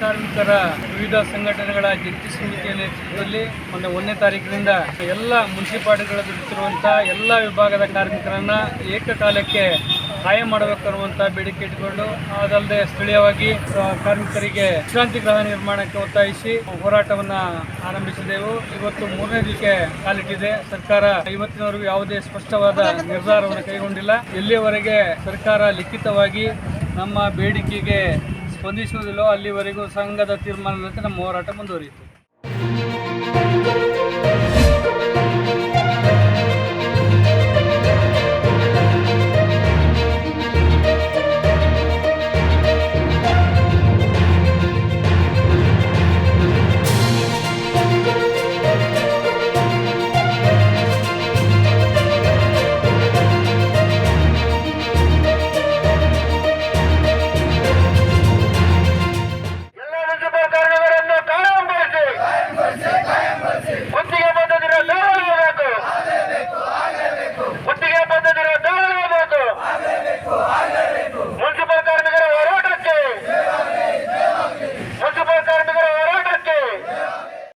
ಕಾರ್ಮಿಕರ ವಿವಿಧ ಸಂಘಟನೆಗಳ ಜಂಟಿ ಸಮಿತಿಯ ನೇತೃತ್ವದಲ್ಲಿ ಮೊನ್ನೆ ಒಂದನೇ ತಾರೀಕಿನಿಂದ ಎಲ್ಲ ಮುನ್ಸಿಪಾಲ್ಟಿಗಳ ದುಡಿತಿರುವಂಥ ಎಲ್ಲ ವಿಭಾಗದ ಕಾರ್ಮಿಕರನ್ನ ಏಕಕಾಲಕ್ಕೆ ಸಹಾಯ ಮಾಡಬೇಕನ್ನುವಂಥ ಬೇಡಿಕೆ ಇಟ್ಟುಕೊಂಡು, ಅದಲ್ಲದೆ ಸ್ಥಳೀಯವಾಗಿ ಕಾರ್ಮಿಕರಿಗೆ ವಿಶ್ರಾಂತಿ ಗೃಹ ನಿರ್ಮಾಣಕ್ಕೆ ಒತ್ತಾಯಿಸಿ ಹೋರಾಟವನ್ನ ಆರಂಭಿಸಿದೆವು. ಇವತ್ತು ಮೂರನೇ ದಿನಕ್ಕೆ ಕಾಲಿಟ್ಟಿದೆ. ಸರ್ಕಾರ ಇವತ್ತಿನವರೆಗೂ ಯಾವುದೇ ಸ್ಪಷ್ಟವಾದ ನಿರ್ಧಾರವನ್ನು ಕೈಗೊಂಡಿಲ್ಲ. ಎಲ್ಲಿಯವರೆಗೆ ಸರ್ಕಾರ ಲಿಖಿತವಾಗಿ ನಮ್ಮ ಬೇಡಿಕೆಗೆ ಸ್ಪಂದಿಸುವುದಿಲ್ಲೋ ಅಲ್ಲಿವರೆಗೂ ಸಂಘದ ತೀರ್ಮಾನದಂತೆ ನಮ್ಮ ಹೋರಾಟ ಮುಂದುವರಿಯುತ್ತೆ